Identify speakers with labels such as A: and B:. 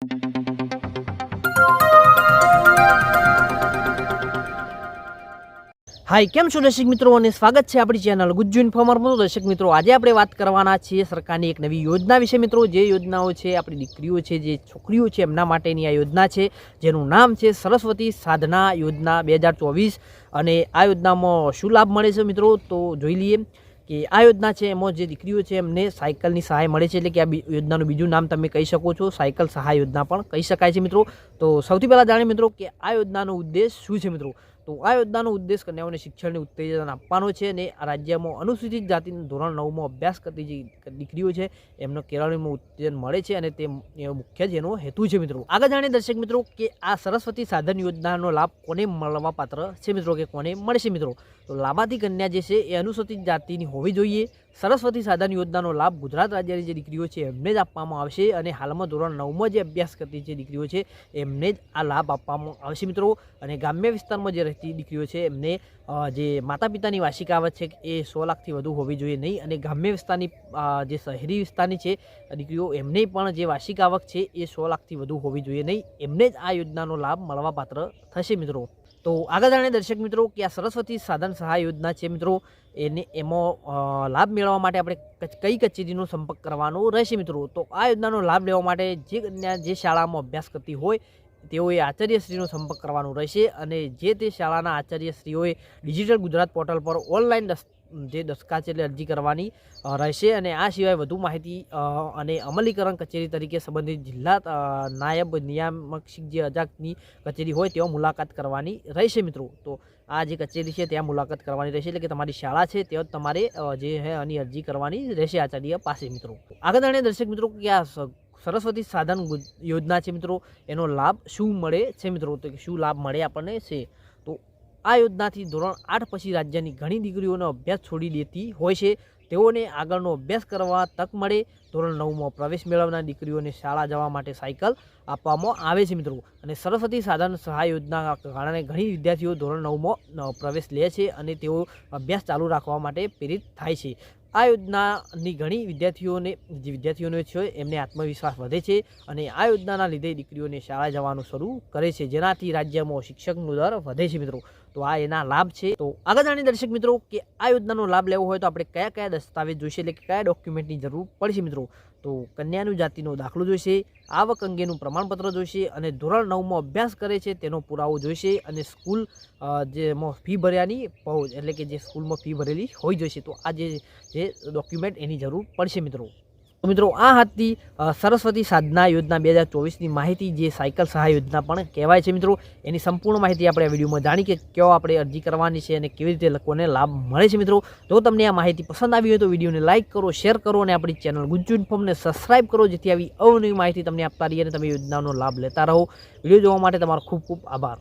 A: હાય, કેમ છો દર્શક મિત્રો? અને સ્વાગત છે આપણી ચેનલ ગુજ્જુ ઇન્ફોર્મરમાં દર્શક મિત્રો, આજે આપણે વાત કરવાના છીએ સરકારની એક નવી યોજના વિશે મિત્રો. જે યોજનાઓ છે, આપણી દીકરીઓ છે, જે છોકરીઓ છે, એમના માટેની આ યોજના છે, જેનું નામ છે સરસ્વતી સાધના યોજના બે અને આ યોજનામાં શું લાભ મળે છે મિત્રો? તો જોઈ લઈએ. કે આ યોજના છે, એમાં જે દીકરીઓ છે, એમને સાયકલની સહાય મળે છે એટલે કે આ યોજનાનું બીજું નામ તમે કહી શકો છો, સાયકલ સહાય યોજના પણ કહી શકાય છે મિત્રો. તો સૌથી પહેલાં જાણીએ મિત્રો કે આ યોજનાનો ઉદ્દેશ શું છે મિત્રો? તો આ યોજનાનો ઉદ્દેશ કન્યાઓને શિક્ષણને ઉત્તેજન આપવાનો છે અને રાજ્યમાં અનુસૂચિત જાતિના ધોરણ નવમાં અભ્યાસ કરતી જે દીકરીઓ છે, એમને કેળવણીમાં ઉત્તેજન મળે છે અને તે મુખ્ય જેનો હેતુ છે મિત્રો. આગળ જાણીએ દર્શક મિત્રો કે આ સરસ્વતી સાધન યોજનાનો લાભ કોને મળવા પાત્ર છે મિત્રો કે કોને મળશે મિત્રો? તો લાભાર્થી કન્યા જે છે એ અનુસૂચિત જાતિની હોવી જોઈએ. સરસ્વતી સાધન યોજનાનો લાભ ગુજરાત રાજ્યની જે દીકરીઓ છે, એમને જ આપવામાં આવશે અને હાલમાં ધોરણ નવમાં જે અભ્યાસ કરતી જે દીકરીઓ છે, એમને જ આ લાભ આપવામાં આવશે મિત્રો. અને ગ્રામ્ય વિસ્તારમાં જે રહેતી દીકરીઓ છે, એમને જે માતા પિતાની વાર્ષિક આવક છે, એ સો લાખથી વધુ હોવી જોઈએ નહીં. અને ગ્રામ્ય વિસ્તારની જે શહેરી વિસ્તારની છે, દીકરીઓ, એમને પણ જે વાર્ષિક આવક છે, એ સો લાખથી વધુ હોવી જોઈએ નહીં. એમને જ આ યોજનાનો લાભ મળવાપાત્ર થશે મિત્રો. તો આગળ જાણે દર્શક મિત્રો કે આ સરસ્વતી સાધન સહાય યોજના છે મિત્રો, એને એમાં લાભ મેળવવા માટે આપણે કઈ કચેરીનો સંપર્ક કરવાનો રહેશે મિત્રો? તો આ યોજનાનો લાભ લેવા માટે જે કન્યા જે શાળામાં અભ્યાસ કરતી હોય, તેઓએ આચાર્યશ્રીનો સંપર્ક કરવાનો રહેશે અને જે તે શાળાના આચાર્યશ્રીઓએ ડિજિટલ ગુજરાત પોર્ટલ પર ઓનલાઈન જે છે એટલે અરજી કરવાની રહેશે અને આ સિવાય વધુ માહિતી અને અમલીકરણ કચેરી તરીકે સંબંધિત જિલ્લા નાયબ નિયામક જે અજાકની કચેરી હોય તેઓ મુલાકાત કરવાની રહેશે મિત્રો. તો આ જે કચેરી છે ત્યાં મુલાકાત કરવાની રહેશે એટલે કે તમારી શાળા છે ત્યાં તમારે જે છે આની અરજી કરવાની રહેશે આચાર્ય પાસે મિત્રો. આગળ જાણીએ દર્શક મિત્રો કે આ સરસ્વતી સાધન યોજના છે મિત્રો. એનો લાભ શું મળે છે મિત્રો? તો શું લાભ મળે આપણને છે? તો આ યોજનાથી ધોરણ આઠ પછી રાજ્યની ઘણી દીકરીઓનો અભ્યાસ છોડી દેતી હોય છે. તેઓને આગળનો અભ્યાસ કરવા તક મળે. ધોરણ નવમાં પ્રવેશ મેળવનાર દીકરીઓને શાળા જવા માટે સાયકલ આપવામાં આવે છે મિત્રો. અને સરસ્વતી સાધન સહાય યોજના કારણે ઘણી વિદ્યાર્થીઓ ધોરણ નવમાં પ્રવેશ લે છે અને તેઓ અભ્યાસ ચાલુ રાખવા માટે પ્રેરિત થાય છે. આ યોજનાની ઘણી વિદ્યાર્થીઓને જે વિદ્યાર્થીઓને છે એમને આત્મવિશ્વાસ વધે છે અને આ યોજનાના લીધે દીકરીઓને શાળા જવાનું શરૂ કરે છે. જેનાથી રાજ્યમાં શિક્ષકનું દર વધે છે મિત્રો. તો આ એના લાભ છે. તો આગળ જાણી દર્શક મિત્રો કે આ યોજનાનો લાભ લેવો હોય તો આપણે કયા કયા દસ્તાવેજ જોઈશે એટલે કે કયા ડોક્યુમેન્ટની જરૂર પડશે મિત્રો? તો કન્યાનું જાતિનો દાખલો જોઈશે, આવક અંગેનું પ્રમાણપત્ર જોઈશે અને ધોરણ નવમાં અભ્યાસ કરે છે તેનો પુરાવો જોઈશે અને સ્કૂલ જેમાં ફી ભર્યાની પહોંચ એટલે કે જે સ્કૂલમાં ફી ભરેલી હોઈ જોઈશે. તો આ જે ડોક્યુમેન્ટ એની જરૂર પડશે મિત્રો. તો મિત્રો, આ હતી સરસ્વતી સાધના યોજના બે હજાર ચોવીસની માહિતી, જે સાયકલ સહાય યોજના પણ કહેવાય છે મિત્રો. એની સંપૂર્ણ માહિતી આપણે આ વિડીયોમાં જાણી કે કયો આપણે અરજી કરવાની છે અને કેવી રીતે લોકોને લાભ મળે છે મિત્રો. જો તમને આ માહિતી પસંદ આવી હોય તો વિડીયોને લાઇક કરો, શેર કરો અને આપણી ચેનલ ગુજ્જુ ઇન્ફોર્મને સબસ્ક્રાઇબ કરો, જેથી આવી અવનવી માહિતી તમને આપતા રહીએ અને તમે યોજનાનો લાભ લેતા રહો. વીડિયો જોવા માટે તમારો ખૂબ ખૂબ આભાર.